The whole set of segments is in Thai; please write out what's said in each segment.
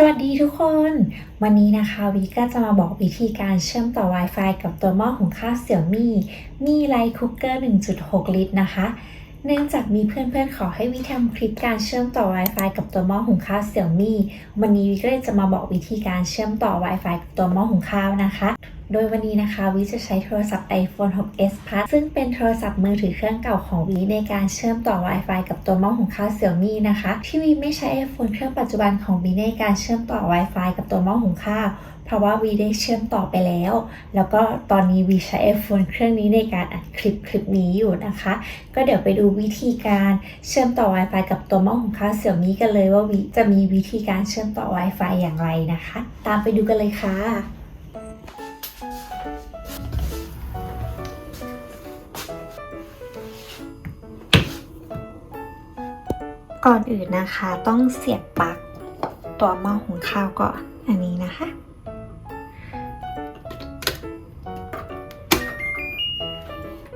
สวัสดีทุกคน วันนี้นะคะวิก็จะมาบอกวิธีการเชื่อมต่อ Wi-Fi กับตัวหม้อของข้าวเสี่ยมี่มี่ไลท์คุกเกอร์ 1.6 ลิตรนะคะ เนื่องจากมีเพื่อนๆ ขอให้วิทำคลิปการเชื่อมต่อ Wi-Fi กับตัวหม้อหุงข้าวเสี่ยมี่วันนี้วิก็เลยจะมาบอกวิธีการเชื่อมต่อ Wi-Fi กับตัวหม้อหุงข้าวนะคะ โดยวันนี้นะคะวิจะใช้โทรศัพท์ iPhone 6s Plus ซึ่งเป็นโทรศัพท์มือถือเครื่องเก่าของวิในการเชื่อมต่อ Wi-Fi กับตัวหม้อหุงข้าวเสี่ยมี่นะคะที่วิไม่ใช้ iPhone เครื่องปัจจุบันของวิในการเชื่อมต่อ Wi-Fi กับตัวหม้อหุงข้าว เพราะว่าวีได้เชื่อมต่อไปแล้ว แล้วก็ตอนนี้วีใช้ iPhone เครื่องนี้ในการอัดคลิปคลิปนี้อยู่นะคะ ก็เดี๋ยวไปดูวิธีการเชื่อมต่อ Wi-Fi กับตัวหม้อหุงข้าวเสี่ยมี่กันเลยว่าวิจะมีวิธีการเชื่อมต่อ Wi-Fi อย่างไรนะคะ ตามไปดูกันเลยค่ะก่อนอื่นนะคะต้องเสียบปลั๊กตัวหม้อหุงข้าวก่อนอันนี้นะคะ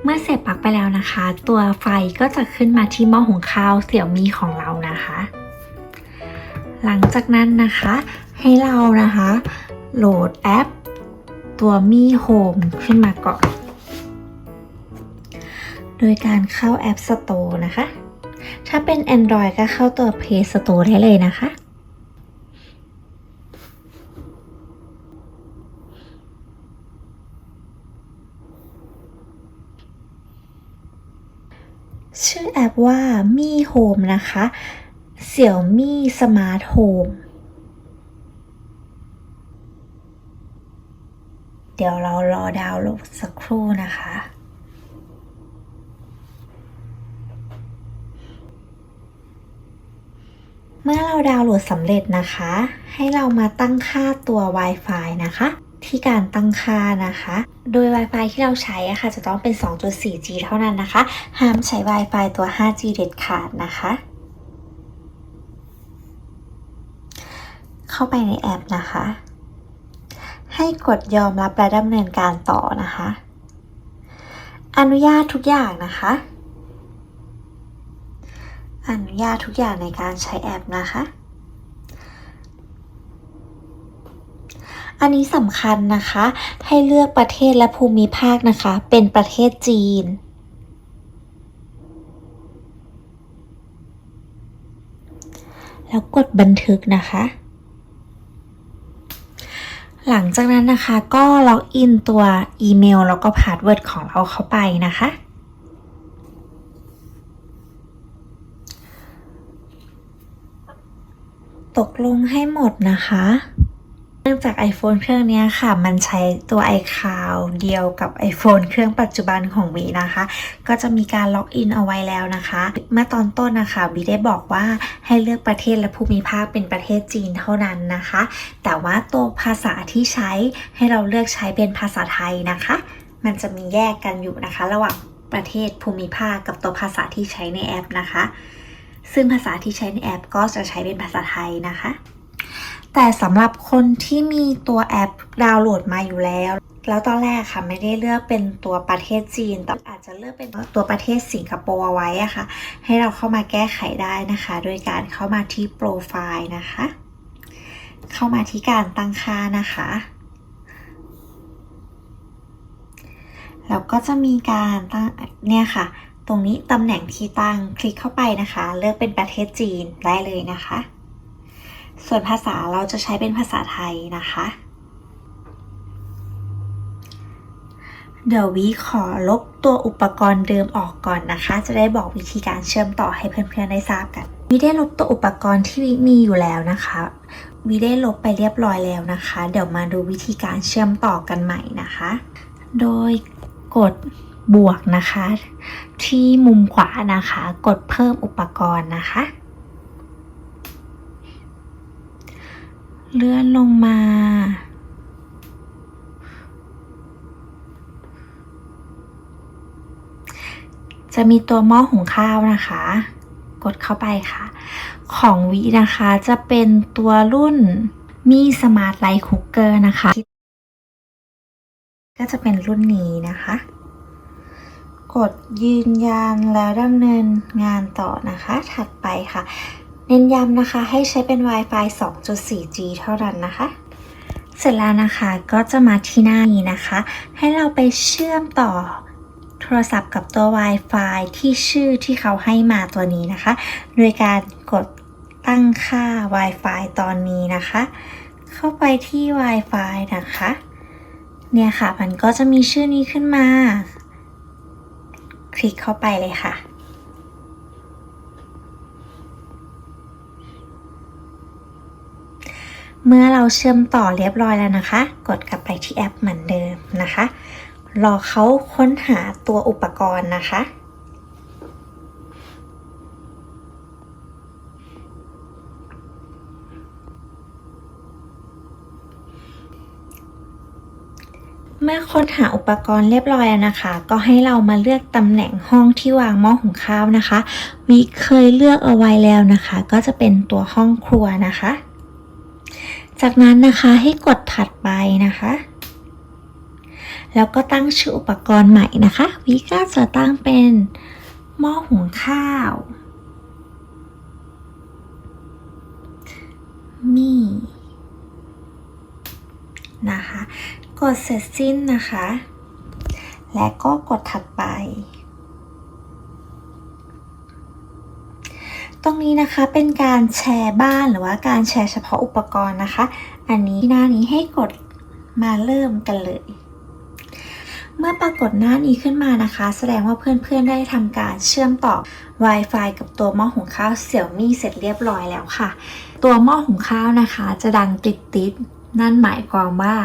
เมื่อเสียบปลั๊กไปแล้วนะคะ ตัวไฟก็จะขึ้นมาที่หม้อหุงข้าวเสี่ยวมีของเรานะคะ หลังจากนั้นนะคะ ให้เรานะคะ โหลดแอป ตัวมีโฮมขึ้นมาก่อน โดยการเข้าแอป Store นะคะ ถ้าเป็น Android ก็เข้าตัว Play Store ได้เลยนะคะ ชื่อแอปว่ามีโฮมนะคะเสี่ยวมี่สมาร์ทโฮมเดี๋ยวเรารอดาวน์โหลดสักครู่นะคะ เมื่อเราดาวน์โหลดสำเร็จนะคะ ให้เรามาตั้งค่าตัว Wi-Fi นะคะ ที่การตั้งค่านะคะ โดย Wi-Fi ที่เราใช้อะค่ะจะต้องเป็น 2.4G เท่านั้นนะคะ ห้ามใช้ Wi-Fi ตัว 5G เด็ดขาดนะคะ เข้าไปในแอปนะคะ ให้กดยอมรับและดำเนินการต่อนะคะ อนุญาตทุกอย่างนะคะ อนุญาตทุกอย่างในการใช้แอปนะคะ อันนี้สำคัญนะคะ ให้เลือกประเทศและภูมิภาคนะคะ เป็นประเทศจีน แล้วกดบันทึกนะคะหลังจากนั้นนะคะก็ล็อกอินตัวอีเมลแล้วก็พาสเวิร์ดของเราเข้าไปนะคะ ตกลงให้หมดนะคะ เนื่องจาก iPhone เครื่องนี้ค่ะ มันใช้ตัว iCloud เดียวกับ iPhone เครื่องปัจจุบันของวีนะคะ ก็จะมีการล็อกอินเอาไว้แล้วนะคะ เมื่อตอนต้นนะคะวีได้บอกว่าให้เลือกประเทศและภูมิภาคเป็นประเทศจีนเท่านั้นนะคะ แต่ว่าตัวภาษาที่ใช้ให้เราเลือกใช้เป็นภาษาไทยนะคะ มันจะมีแยกกันอยู่นะคะ ระหว่างประเทศภูมิภาคกับตัวภาษาที่ใช้ในแอปนะคะ ซึ่งภาษาที่ใช้ในแอปก็จะใช้เป็นภาษาไทยนะคะ แต่สำหรับคนที่มีตัวแอปดาวน์โหลดมาอยู่แล้ว แล้วตอนแรกค่ะไม่ได้เลือกเป็นตัวประเทศจีน แต่อาจจะเลือกเป็นตัวประเทศสิงคโปร์เอาไว้อะค่ะ ให้เราเข้ามาแก้ไขได้นะคะ โดยการเข้ามาที่โปรไฟล์นะคะ เข้ามาที่การตั้งค่านะคะแล้วก็จะมีการตั้งเนี่ยค่ะ ตรงนี้ตำแหน่งที่ตั้งคลิกเข้าไปนะคะ เลือกเป็นประเทศจีนได้เลยนะคะ ส่วนภาษาเราจะใช้เป็นภาษาไทยนะคะ เดี๋ยววิขอลบตัวอุปกรณ์เดิมออกก่อนนะคะ จะได้บอกวิธีการเชื่อมต่อให้เพื่อนๆได้ทราบกันวิได้ลบตัวอุปกรณ์ที่วิมีอยู่แล้วนะคะวิได้ลบไปเรียบร้อยแล้วนะคะ เดี๋ยวมาดูวิธีการเชื่อมต่อกันใหม่นะคะ โดยกดบวกนะคะ ที่มุมขวานะคะ กดเพิ่มอุปกรณ์นะคะ เลื่อนลงมา จะมีตัวหม้อหุงข้าวนะคะ กดเข้าไปค่ะ ของวินะคะจะเป็นตัวรุ่นมีสมาร์ทไลท์คุกเกอร์นะคะ ก็จะเป็นรุ่นนี้นะคะ กดยืนยันแล้วดำเนินงานต่อนะคะ ถัดไปค่ะ เน้นย้ำนะคะให้ใช้เป็น Wi-Fi 2.4G เท่านั้นนะคะ เสร็จแล้วนะคะก็จะมาที่หน้านี้นะคะ ให้เราไปเชื่อมต่อโทรศัพท์กับตัว Wi-Fi ที่ชื่อที่เขาให้มาตัวนี้นะคะ โดยการกดตั้งค่า Wi-Fi ตอนนี้นะคะ เข้าไปที่ Wi-Fi นะคะ เนี่ยค่ะ มันก็จะมีชื่อนี้ขึ้นมา คลิกเข้าไปเลยค่ะ เมื่อเราเชื่อมต่อเรียบร้อยแล้วนะคะ กดกลับไปที่แอปเหมือนเดิมนะคะ รอเขาค้นหาตัวอุปกรณ์นะคะ เมื่อค้นหาอุปกรณ์เรียบร้อยแล้วนะคะ ก็ให้เรามาเลือกตำแหน่งห้องที่วางหม้อหุงข้าวนะคะวิเคยเลือกเอาไว้แล้วนะคะ ก็จะเป็นตัวห้องครัวนะคะ จากนั้นนะคะให้กดถัดไปนะคะ แล้วก็ตั้งชื่ออุปกรณ์ใหม่นะคะวิก็จะตั้งเป็นหม้อหุงข้าว มีนะคะ กดเสร็จสิ้นนะคะ และก็กดถัดไป ตรงนี้นะคะเป็นการแชร์บ้านหรือว่าการแชร์เฉพาะอุปกรณ์นะคะ อันนี้หน้านี้ให้กดมาเริ่มกันเลย เมื่อปรากฏหน้านี้ขึ้นมานะคะ แสดงว่าเพื่อนๆได้ทำการเชื่อมต่อ Wi-Fi กับตัวหม้อหุงข้าวเสี่ยวมี่เสร็จเรียบร้อยแล้วค่ะ ตัวหม้อหุงข้าวนะคะ จะดังติดๆนั่นหมายความว่า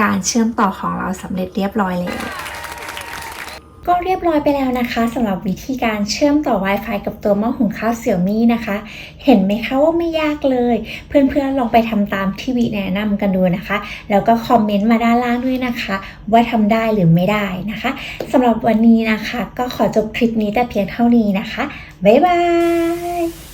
การเชื่อมต่อของเราสำเร็จเรียบร้อยแล้ว ก็เรียบร้อยไปแล้วนะคะสำหรับวิธีการเชื่อมต่อ Wi-Fi กับตัวหม้อหุงข้าวเสี่ยวมี่นะคะ เห็นไหมคะว่าไม่ยากเลย เพื่อนๆลองไปทำตามที่วิแนะนำกันดูนะคะ แล้วก็คอมเมนต์มาด้านล่างด้วยนะคะ ว่าทำได้หรือไม่ได้นะคะสำหรับวันนี้นะคะ ก็ขอจบคลิปนี้แต่เพียงเท่านี้นะคะ บ๊ายบาย